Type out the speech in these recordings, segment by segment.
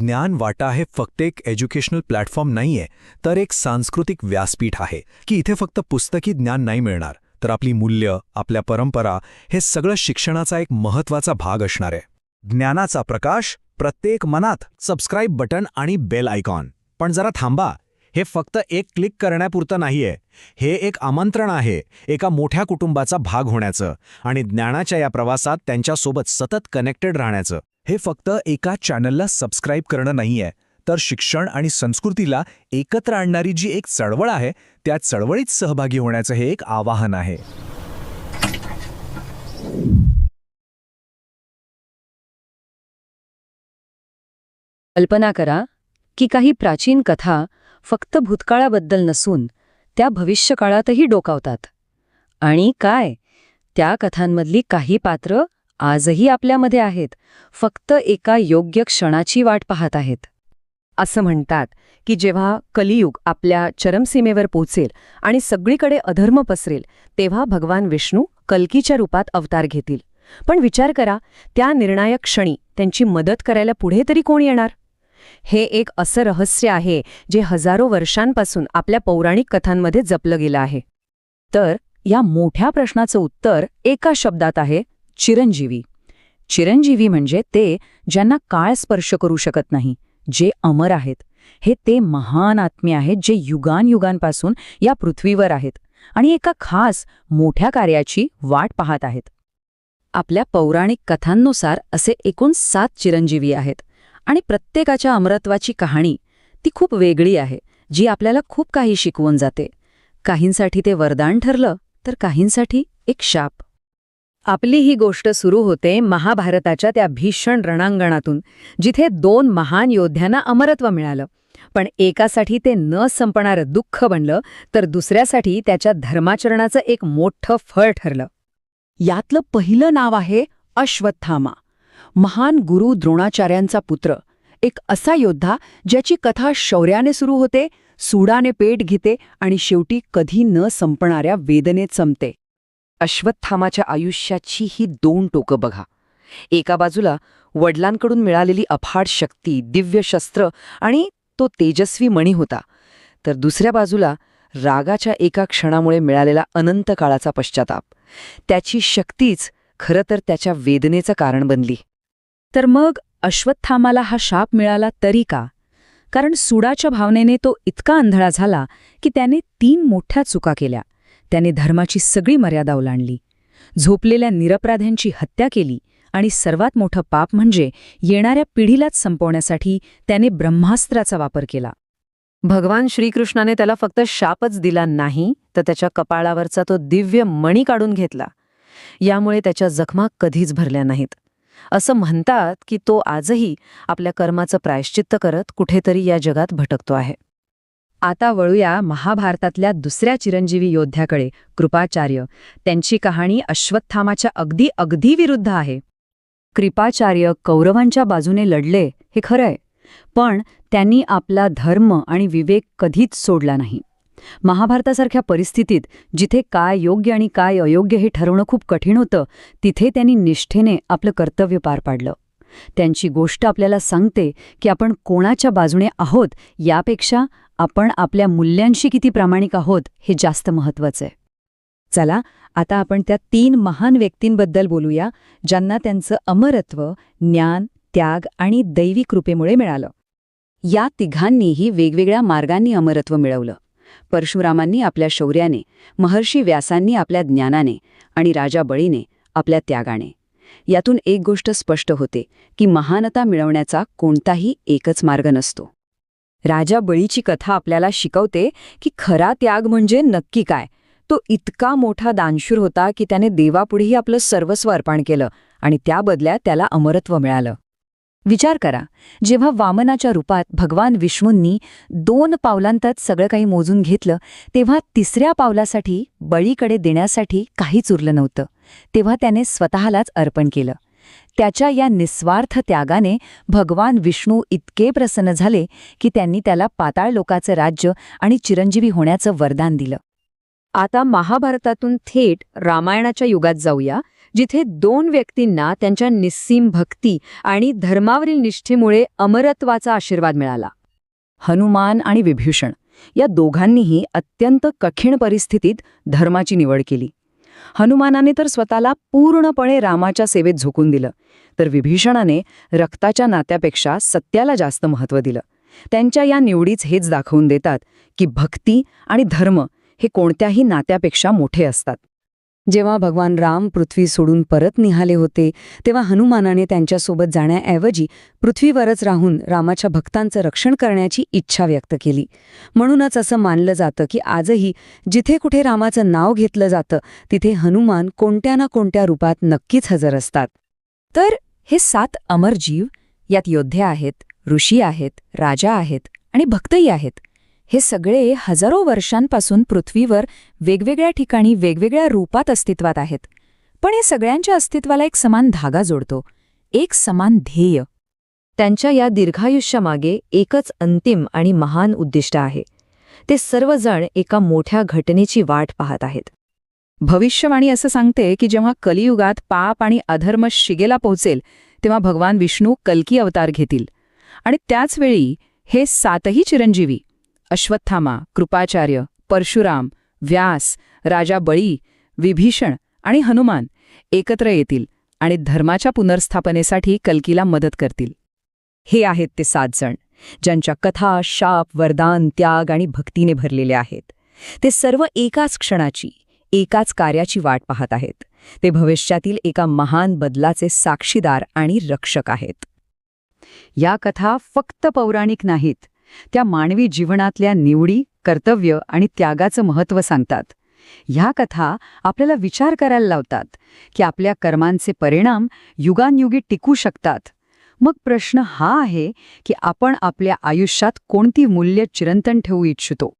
ज्ञान वाटा हे फक्त एक एज्युकेशनल प्लॅटफॉर्म नाहीये तर एक सांस्कृतिक व्यासपीठ आहे की इथे फक्त पुस्तकी ज्ञान नाही मिळणार तर आपली मूल्य आपल्या परंपरा हे सगळं शिक्षणाचा एक महत्त्वाचा भाग असणार आहे. ज्ञानाचा प्रकाश प्रत्येक मनात सबस्क्राईब बटन आणि बेल आयकॉन पण जरा थांबा हे फक्त एक क्लिक करण्यापुरतं नाहीये हे एक आमंत्रण आहे एका मोठ्या कुटुंबाचा भाग होण्याचं आणि ज्ञानाच्या या प्रवासात त्यांच्यासोबत सतत कनेक्टेड राहण्याचं. हे फक्त एका चॅनलला सबस्क्राईब करणं नाहीये तर शिक्षण आणि संस्कृतीला एकत्र आणणारी जी एक चळवळ आहे त्या चळवळीत सहभागी होण्याचं हे एक आवाहन आहे. कल्पना करा की काही प्राचीन कथा फक्त भूतकाळाबद्दल नसून त्या भविष्यकाळातही डोकावतात. आणि काय? त्या कथांमधली काही पात्र आजही आपल्यामध्ये आहेत. फक्त एका योग्य क्षणाची वाट पाहत आहेत. असं म्हणतात की जेव्हा कलियुग आपल्या चरमसीमेवर पोचेल आणि सगळीकडे अधर्म पसरेल तेव्हा भगवान विष्णू कल्कीच्या रूपात अवतार घेतील. पण विचार करा त्या निर्णायक क्षणी त्यांची मदत करायला पुढे तरी कोण येणार? हे एक असं रहस्य आहे जे हजारो वर्षांपासून आपल्या पौराणिक कथांमध्ये जपलं गेलं आहे. तर या मोठ्या प्रश्नाचं उत्तर एका शब्दात आहे चिरंजीवी. चिरंजीवी म्हणजे ते ज्यांना काळ स्पर्श करू शकत नाही जे अमर आहेत. हे ते महान आत्मे आहेत जे युगानयुगांपासून या पृथ्वीवर आहेत आणि एका खास मोठ्या कार्याची वाट पाहत आहेत. आपल्या पौराणिक कथांनुसार असे एकूण सात चिरंजीवी आहेत आणि प्रत्येकाच्या अमरत्वाची कहाणी ती खूप वेगळी आहे जी आपल्याला खूप काही शिकवून जाते. काहींसाठी ते वरदान ठरलं तर काहींसाठी एक शाप. आपली ही गोष्ट सुरू होते महाभारताच्या त्या भीषण रणांगणातून जिथे दोन महान योद्ध्यांना अमरत्व मिळालं. पण एकासाठी ते न संपणारं दुःख बनलं तर दुसऱ्यासाठी त्याच्या धर्माचरणाचं एक मोठं फळ ठरलं. यातलं पहिलं नाव आहे अश्वत्थामा. महान गुरु द्रोणाचार्यांचा पुत्र एक असा योद्धा ज्याची कथा शौर्याने सुरू होते सुडाने पेट घेते आणि शेवटी कधी न संपणाऱ्या वेदनेत संपते. अश्वत्थामाच्या आयुष्याची ही दोन टोकं बघा. एका बाजूला वडिलांकडून मिळालेली अफाट शक्ती दिव्य शस्त्र आणि तो तेजस्वी मणी होता. तर दुसऱ्या बाजूला रागाच्या एका क्षणामुळे मिळालेला अनंत काळाचा पश्चाताप. त्याची शक्तीच खरं तर त्याच्या वेदनेचं कारण बनली. तर मग अश्वत्थामाला हा शाप मिळाला तरी का? कारण सुडाच्या भावनेने तो इतका आंधळा झाला की त्याने तीन मोठ्या चुका केल्या. त्याने धर्माची सगळी मर्यादा ओलांडली. झोपलेल्या निरपराध्यांची हत्या केली आणि सर्वात मोठं पाप म्हणजे येणाऱ्या पिढीलाच संपवण्यासाठी त्याने ब्रह्मास्त्राचा वापर केला. भगवान श्रीकृष्णाने त्याला फक्त शापच दिला नाही तर त्याच्या कपाळावरचा तो दिव्य मणी काढून घेतला. यामुळे त्याच्या जखमा कधीच भरल्या नाहीत. असं म्हणतात की तो आजही आपल्या कर्माचं प्रायश्चित्त करत कुठेतरी या जगात भटकतो आहे. आता वळूया महाभारतातल्या दुसऱ्या चिरंजीवी योद्ध्याकडे. कृपाचार्य त्यांची कहाणी अश्वत्थामाच्या अगदी अगदी विरुद्ध आहे. कृपाचार्य कौरवांच्या बाजूने लढले हे खरंय पण त्यांनी आपला धर्म आणि विवेक कधीच सोडला नाही. महाभारतासारख्या परिस्थितीत जिथे काय योग्य आणि काय अयोग्य हे ठरवणं खूप कठीण होतं तिथे त्यांनी निष्ठेने आपलं कर्तव्य पार पाडलं. त्यांची गोष्ट आपल्याला सांगते की आपण कोणाच्या बाजूने आहोत यापेक्षा आपण आपल्या मूल्यांशी किती प्रामाणिक आहोत हे जास्त महत्वाचं आहे. चला आता आपण त्या तीन महान व्यक्तींबद्दल बोलूया ज्यांना त्यांचं अमरत्व ज्ञान त्याग आणि दैवी कृपेमुळे मिळालं. या तिघांनीही वेगवेगळ्या मार्गांनी अमरत्व मिळवलं. परशुरामांनी आपल्या शौर्याने महर्षी व्यासांनी आपल्या ज्ञानाने आणि राजा बळीने आपल्या त्यागाने. यातून एक गोष्ट स्पष्ट होते की महानता मिळवण्याचा कोणताही एकच मार्ग नसतो. राजा बळीची कथा आपल्याला शिकवते की खरा त्याग म्हणजे नक्की काय. तो इतका मोठा दानशूर होता की त्याने देवापुढेही आपलं सर्वस्व अर्पण केलं आणि त्या बदल्यात त्याला अमरत्व मिळालं. विचार करा जेव्हा वामनाच्या रूपात भगवान विष्णूंनी दोन पावलांतच सगळं काही मोजून घेतलं तेव्हा तिसऱ्या पावलासाठी बळीकडे देण्यासाठी काहीच उरलं नव्हतं. तेव्हा त्याने स्वतःलाच अर्पण केलं. त्याच्या या निस्वार्थ त्यागाने भगवान विष्णू इतके प्रसन्न झाले की त्यांनी त्याला पाताळ लोकाचं राज्य आणि चिरंजीवी होण्याचं वरदान दिलं. आता महाभारतातून थेट रामायणाच्या युगात जाऊया जिथे दोन व्यक्तींना त्यांच्या निस्सीम भक्ती आणि धर्मावरील निष्ठेमुळे अमरत्वाचा आशीर्वाद मिळाला. हनुमान आणि विभीषण या दोघांनीही अत्यंत कठीण परिस्थितीत धर्माची निवड केली. हनुमानाने तर स्वतःला पूर्णपणे रामाच्या सेवेत झोकून दिलं. तर विभीषणाने रक्ताच्या नात्यापेक्षा सत्याला जास्त महत्त्व दिलं. त्यांच्या या निवडीच हेच दाखवून देतात की भक्ती आणि धर्म हे कोणत्याही नात्यापेक्षा मोठे असतात. जेव्हा भगवान राम पृथ्वी सोडून परत निघाले होते तेव्हा हनुमानाने त्यांच्यासोबत जाण्याऐवजी पृथ्वीवरच राहून रामाच्या भक्तांचं रक्षण करण्याची इच्छा व्यक्त केली. म्हणूनच असं मानलं जातं की आजही जिथे कुठे रामाचं नाव घेतलं जातं तिथे हनुमान कोणत्या ना कोणत्या रूपात नक्कीच हजर असतात. तर हे सात अमर जीव यात योद्धे आहेत ऋषी आहेत राजा आहेत आणि भक्तही आहेत हे सगळे हजारो वर्षांपासून पृथ्वीवर वेगवेगळ्या ठिकाणी वेगवेगळ्या रूपात अस्तित्वात आहेत. पण हे सगळ्यांच्या अस्तित्वाला एक समान धागा जोडतो एक समान ध्येय. त्यांच्या या दीर्घायुष्यामागे एकच अंतिम आणि महान उद्दिष्ट आहे. ते सर्वजण एका मोठ्या घटनेची वाट पाहत आहेत. भविष्यवाणी असं सांगते की जेव्हा कलियुगात पाप आणि अधर्म शिगेला पोहोचेल तेव्हा भगवान विष्णू कल्की अवतार घेतील. आणि त्याचवेळी हे सातही चिरंजीवी अश्वत्थामा कृपाचार्य परशुराम व्यास राजा बळी विभीषण आणि हनुमान एकत्र येतील आणि धर्माच्या पुनर्स्थापनेसाठी कल्कीला मदत करतील. हे आहेत ते सात जण ज्यांच्या कथा शाप वरदान त्याग आणि भक्तीने भरलेले आहेत. ते सर्व एकाच क्षणाची एकाच कार्याची वाट पाहत आहेत. ते भविष्यातील एका महान बदलाचे साक्षीदार आणि रक्षक आहेत. या कथा फक्त पौराणिक नाहीत त्या मानवी जीवनातल्या निवडी कर्तव्य आणि त्यागाचं महत्त्व सांगतात. ह्या कथा आपल्याला विचार करायला लावतात की आपल्या कर्मांचे परिणाम युगानयुगी टिकू शकतात. मग प्रश्न हा आहे की आपण आपल्या आयुष्यात कोणती मूल्य चिरंतन ठेवू इच्छितो?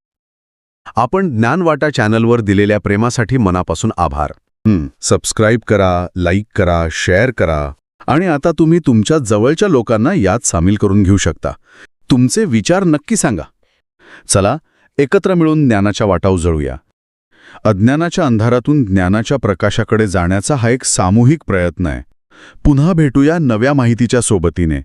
आपण ज्ञानवाटा चॅनलवर दिलेल्या प्रेमासाठी मनापासून आभार. सबस्क्राईब करा लाईक करा शेअर करा आणि आता तुम्ही तुमच्या जवळच्या लोकांना यात सामील करून घेऊ शकता. तुमचे विचार नक्की सांगा. चला एकत्र मिळून ज्ञानाच्या वाटा उजळूया अज्ञानाच्या अंधारातून ज्ञानाच्या प्रकाशाकडे जाण्याचा हा एक सामूहिक प्रयत्न आहे. पुन्हा भेटूया नव्या माहितीच्या सोबतीने.